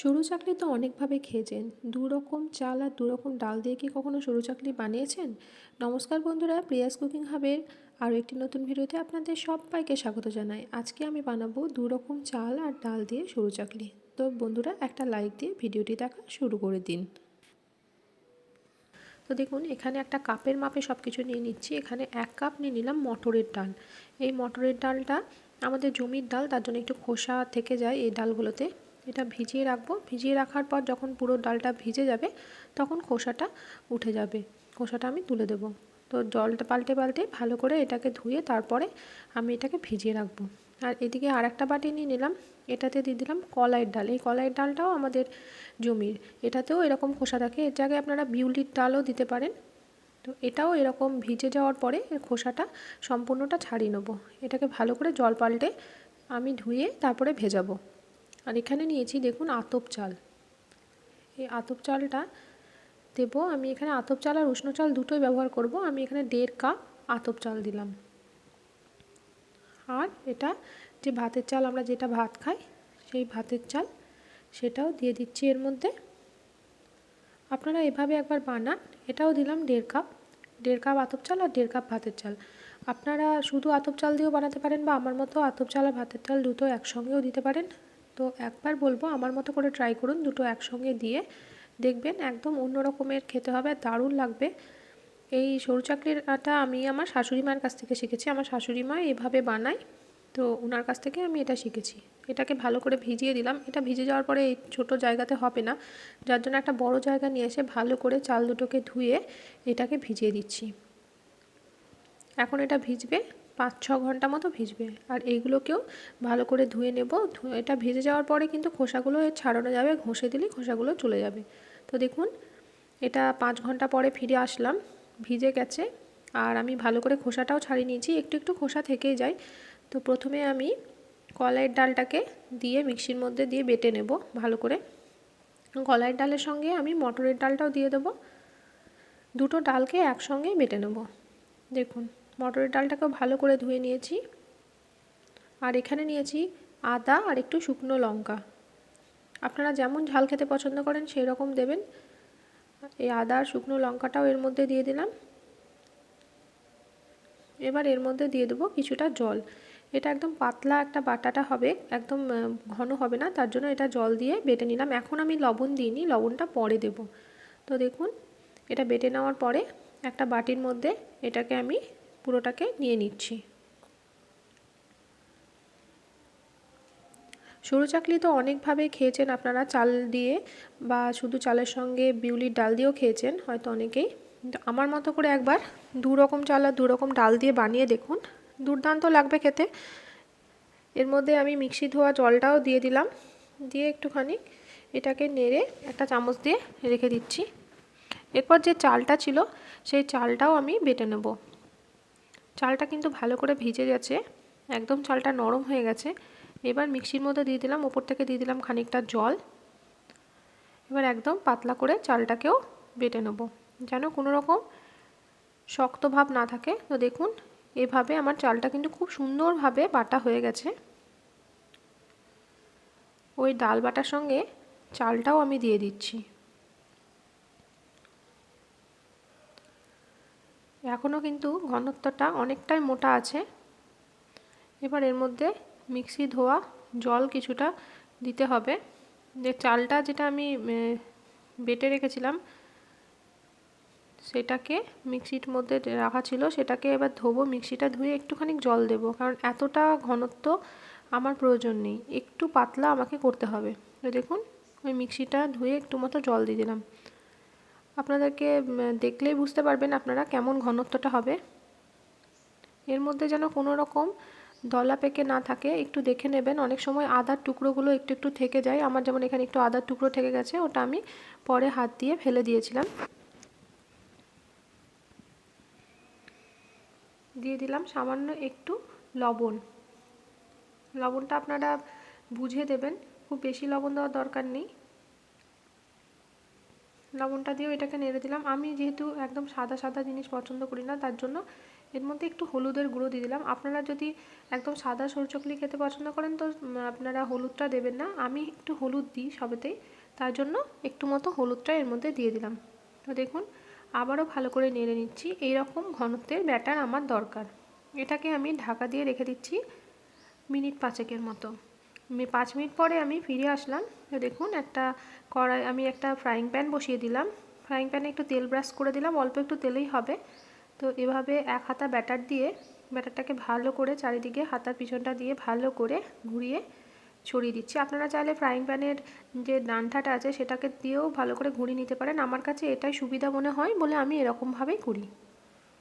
সরু চাকলি তো অনেকভাবে খেয়েছেন। দু রকম চাল আর দু রকম ডাল দিয়ে কি কখনো সরু চাকলি বানিয়েছেন? নমস্কার বন্ধুরা, প্রিয়াস কুকিং হাবের আরও একটি নতুন ভিডিওতে আপনাদের সবাইকে স্বাগত জানাই। আজকে আমি বানাবো দু রকম চাল আর ডাল দিয়ে সরু চাকলি। তো বন্ধুরা, একটা লাইক দিয়ে ভিডিওটি দেখা শুরু করে দিন। তো দেখুন, এখানে একটা কাপের মাপে সব কিছু নিয়ে নিচ্ছি। এখানে এক কাপ নিয়ে নিলাম মটরের ডাল। এই মটরের ডালটা আমাদের জমির ডাল, তার জন্য একটু খোসা থেকে যায় এই ডালগুলোতে। এটা ভিজিয়ে রাখব। ভিজিয়ে রাখার পর যখন পুরো ডালটা ভিজে যাবে, তখন খোসাটা উঠে যাবে। খোসাটা আমি তুলে দেব। তো জলটা পাল্টে পাল্টে ভালো করে এটাকে ধুয়ে তারপরে আমি এটাকে ভিজিয়ে রাখব। আর এদিকে আর একটা বাটি নিয়ে নিলাম। এটাতে দিয়ে দিলাম কলাইয়ের ডাল। এই কলাইয়ের ডালটাও আমাদের জমির। এটাতেও এরকম খোসা থাকে। এর জায়গায় আপনারা বিউলির ডালও দিতে পারেন। তো এটাও এরকম ভিজে যাওয়ার পরে এর খোসাটা সম্পূর্ণটা ছাড়িয়ে নেব। এটাকে ভালো করে জল পাল্টে আমি ধুয়ে তারপরে ভেজাবো। আর এখানে নিয়েছি দেখুন আতপ চাল। এই আতপ চালটা দেব, আমি এখানে আতপ চাল আর উষ্ণ চাল দুটোই ব্যবহার করব। আমি এখানে দেড় কাপ আতপ চাল দিলাম। আর এটা যে ভাতের চাল, আমরা যেটা ভাত খাই, সেই ভাতের চাল সেটাও দিয়ে দিচ্ছি এর মধ্যে। আপনারা এভাবে একবার বানান, এটাও দিলাম দেড় কাপ দেড় কাপ আতপ চাল আর দেড় কাপ ভাতের চাল। আপনারা শুধু আতপ চাল দিয়েও বানাতে পারেন বা আমার মতো আতপ চাল আর ভাতের চাল দুটো একসঙ্গেও দিতে পারেন। তো একবার বলব, আমার মতো করে ট্রাই করুন দুটো একসঙ্গে দিয়ে। দেখবেন একদম অন্য রকমের খেতে হবে, দারুণ লাগবে। এই সরু চাকরির আটা আমি আমার শাশুড়ি মায়ের কাছ থেকে শিখেছি। আমার শাশুড়ি মা এভাবে বানায়, তো ওনার কাছ থেকে আমি এটা শিখেছি। এটাকে ভালো করে ভিজিয়ে দিলাম। এটা ভিজে যাওয়ার পরে এই ছোটো জায়গাতে হবে না। যার জন্য একটা বড় জায়গা নিয়ে এসে ভালো করে চাল দুটোকে ধুয়ে এটাকে ভিজিয়ে দিচ্ছি। এখন এটা ভিজবে। পাঁচ ছ ঘণ্টা মতো ভিজবে। আর এইগুলোকেও ভালো করে ধুয়ে নেব। এটা ভেজে যাওয়ার পরে কিন্তু খোসাগুলো ছাড়ানো যাবে। ঘষে দিলেই খোসাগুলো চলে যাবে। তো দেখুন, এটা পাঁচ ঘণ্টা পরে ফিরে আসলাম। ভিজে গেছে। আর আমি ভালো করে খোসাটাও ছাড়িয়ে নিয়েছি। একটু একটু খোসা থেকেই যায়। তো প্রথমে আমি কলাইয়ের ডালটাকে দিয়ে মিক্সির মধ্যে দিয়ে বেটে নেব ভালো করে। কলাইয়ের ডালের সঙ্গে আমি মটরের ডালটাও দিয়ে দেবো। দুটো ডালকে একসঙ্গেই বেটে নেব। দেখুন। মটরের ডালটাকেও ভালো করে ধুয়ে নিয়েছি। আর এখানে নিয়েছি আদা আর একটু শুকনো লঙ্কা। আপনারা যেমন ঝাল খেতে পছন্দ করেন সেই রকম দেবেন। এই আদা আর শুকনো লঙ্কাটাও এর মধ্যে দিয়ে দিলাম। এবার এর মধ্যে দিয়ে দেবো কিছুটা জল। এটা একদম পাতলা একটা বাটাটা হবে, একদম ঘন হবে না, তার জন্য এটা জল দিয়ে বেটে নিলাম। এখন আমি লবণ দিইনি, লবণটা পরে দেব। তো দেখুন, এটা বেটে নেওয়ার পরে একটা বাটির মধ্যে এটাকে আমি পুরোটাকে নিয়ে নিচ্ছি। সরু চাকলি তো অনেকভাবে খেয়েছেন আপনারা, চাল দিয়ে বা শুধু চালের সঙ্গে বিউলির ডাল দিয়েও খেয়েছেন হয়তো অনেকেই। আমার মতো করে একবার দু রকম চাল আর দু রকম ডাল দিয়ে বানিয়ে দেখুন। দুর্দান্ত লাগবে খেতে। এর মধ্যে আমি মিক্সি ধোয়া জলটাও দিয়ে দিলাম। দিয়ে একটুখানি এটাকে নেড়ে একটা চামচ দিয়ে রেখে দিচ্ছি। এরপর যে চালটা ছিল, সেই চালটাও আমি বেটে নেব। চালটা কিন্তু ভালো করে ভিজে গেছে। একদম চালটা নরম হয়ে গেছে। এবার মিক্সির মধ্যে দিয়ে দিলাম, ওপর থেকে দিয়ে দিলাম খানিকটা জল। এবার একদম পাতলা করে চালটাকেও বেটে নেব। যেন কোনো রকম শক্ত ভাব না থাকে। তো দেখুন, এভাবে আমার চালটা কিন্তু খুব সুন্দরভাবে বাটা হয়ে গেছে। ওই ডাল বাটার সঙ্গে চালটাও আমি দিয়ে দিচ্ছি। এখনও কিন্তু ঘনত্বটা অনেকটাই মোটা আছে। এবার এর মধ্যে মিক্সি, ধোয়া, জল কিছুটা দিতে হবে। যে চালটা যেটা আমি বেটে রেখেছিলাম, সেটাকে মিক্সির মধ্যে রাখা ছিল, সেটাকে এবার ধোবো, মিক্সিটা ধুয়ে একটুখানি জল দেব। কারণ এতটা ঘনত্ব আমার প্রয়োজন নেই, একটু পাতলা আমাকে করতে হবে। দেখুন, ওই মিক্সিটা ধুয়ে একটু মতো জল দিয়ে দিলাম। আপনাদেরকে দেখলেই বুঝতে পারবেন আপনারা কেমন ঘনত্বটা হবে। এর মধ্যে যেন কোনো রকম দলা পেকে না থাকে, একটু দেখে নেবেন। অনেক সময় আদার টুকরোগুলো একটু একটু থেকে যায়। আমার যেমন এখানে একটু আদার টুকরো থেকে গেছে, ওটা আমি পরে হাত দিয়ে ফেলে দিয়েছিলাম। দিয়ে দিলাম সামান্য একটু লবণ। লবণটা আপনারা বুঝে দেবেন, খুব বেশি লবণ দেওয়ার দরকার নেই। লবণটা দিয়েও এটাকে নেড়ে দিলাম। আমি যেহেতু একদম সাদা সাদা জিনিস পছন্দ করি না, তার জন্য এর মধ্যে একটু হলুদের গুঁড়ো দিয়ে দিলাম। আপনারা যদি একদম সাদা সরচকলি খেতে পছন্দ করেন, তো আপনারা হলুদটা দেবেন না। আমি একটু হলুদ দিই সবেতেই, তার জন্য একটু মতো হলুদটা এর মধ্যে দিয়ে দিলাম। তো দেখুন, আবারও ভালো করে নেড়ে নিচ্ছি। এই রকম ঘনত্বের ব্যাটার আমার দরকার। এটাকে আমি ঢাকা দিয়ে রেখে দিচ্ছি মিনিট পাঁচেকের মতো। পাঁচ মিনিট পরে আমি ফিরে আসলাম। দেখুন, একটা কড়াই, আমি একটা ফ্রাইং প্যান বসিয়ে দিলাম। ফ্রাইং প্যানে একটু তেল ব্রাশ করে দিলাম, অল্প একটু তেলেই হবে। তো এভাবে এক হাতা ব্যাটার দিয়ে ব্যাটারটাকে ভালো করে চারিদিকে হাতার পিছনটা দিয়ে ভালো করে ঘুরিয়ে ছড়িয়ে দিচ্ছি। আপনারা চাইলে ফ্রাইং প্যানের যে ডান্ঠাটা আছে, সেটাকে দিয়েও ভালো করে ঘুরিয়ে নিতে পারেন। আমার কাছে এটাই সুবিধা মনে হয় বলে আমি এরকমভাবেই করি।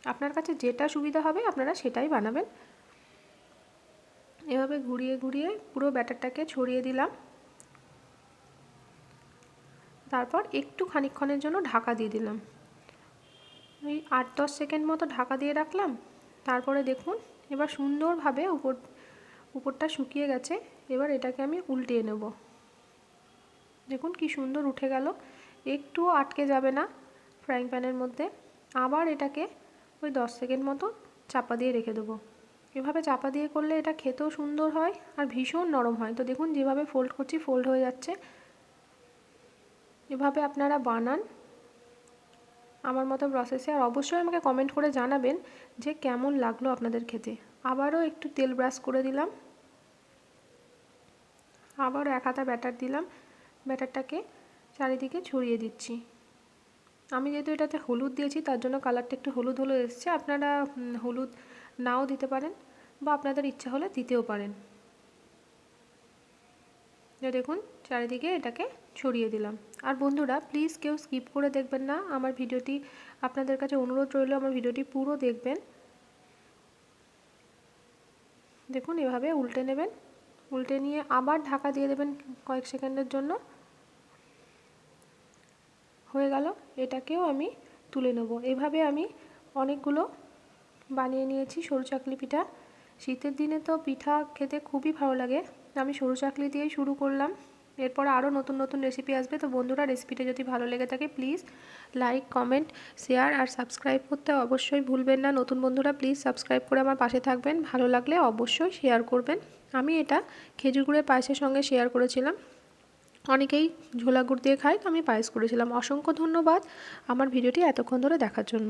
আপনার কাছে যেটা সুবিধা হবে, আপনারা সেটাই বানাবেন। এভাবে ঘুরিয়ে ঘুরিয়ে পুরো ব্যাটারটাকে ছড়িয়ে দিলাম। তারপর একটু খানিক্ষণের জন্য ঢাকা দিয়ে দিলাম। ওই আট দশ সেকেন্ড মতো ঢাকা দিয়ে রাখলাম। তারপরে দেখুন, এবার সুন্দরভাবে উপর, উপরটা শুকিয়ে গেছে। এবার এটাকে আমি উল্টিয়ে নেব। দেখুন কি সুন্দর উঠে গেল। একটুও আটকে যাবে না ফ্রাইং প্যানের মধ্যে। আবার এটাকে ওই দশ সেকেন্ড মতো চাপা দিয়ে রেখে দেবো। এভাবে চাপা দিয়ে করলে এটা খেতেও সুন্দর হয় আর ভীষণ নরম হয়। তো দেখুন, যেভাবে ফোল্ড করছি ফোল্ড হয়ে যাচ্ছে। এভাবে আপনারা বানান। আমার মতো প্রসেসে আর অবশ্যই আমাকে কমেন্ট করে জানাবেন যে কেমন লাগল আপনাদের খেতে। আবারও একটু তেল ব্রাশ করে দিলাম। আবারও এক হাতা ব্যাটার দিলাম। ব্যাটারটাকে চারিদিকে ছড়িয়ে দিচ্ছি। আমি যেহেতু এটাতে হলুদ দিয়েছি, তার জন্য কালারটা একটু হলুদ হলুদ এসছে। আপনারা হলুদ নাও দিতে পারেন বা আপনাদের ইচ্ছা হলে দিতেও পারেন। দেখুন, চারিদিকে এটাকে ছড়িয়ে দিলাম। আর বন্ধুরা প্লিজ কেউ স্কিপ করে দেখবেন না। আমার ভিডিওটি আপনাদের কাছে অনুরোধ রইল, আমার ভিডিওটি পুরো দেখবেন। দেখুন, এভাবে উল্টে নেবেন। উল্টে নিয়ে আবার ঢাকা দিয়ে দেবেন কয়েক সেকেন্ডের জন্য। হয়ে গেল। এটাকেও আমি তুলে নেব। এভাবে আমি অনেকগুলো বানিয়ে নিয়েছি সরু চাকলি পিঠা। শীতের দিনে তো পিঠা খেতে খুবই ভালো লাগে। আমি সরু চাকলি দিয়েই শুরু করলাম। এরপর আরও নতুন নতুন রেসিপি আসবে। তো বন্ধুরা রেসিপিটা যদি ভালো লেগে থাকে প্লিজ লাইক কমেন্ট শেয়ার আর সাবস্ক্রাইব করতে অবশ্যই ভুলবেন না। নতুন বন্ধুরা প্লিজ সাবস্ক্রাইব করে আমার পাশে থাকবেন। ভালো লাগলে অবশ্যই শেয়ার করবেন। আমি এটা খেজুর গুড়ের পায়েসের সঙ্গে শেয়ার করেছিলাম। অনেকেই ঝোলা গুড় দিয়ে খায়, তো আমি পায়েস করেছিলাম। অসংখ্য ধন্যবাদ আমার ভিডিওটি এতক্ষণ ধরে দেখার জন্য।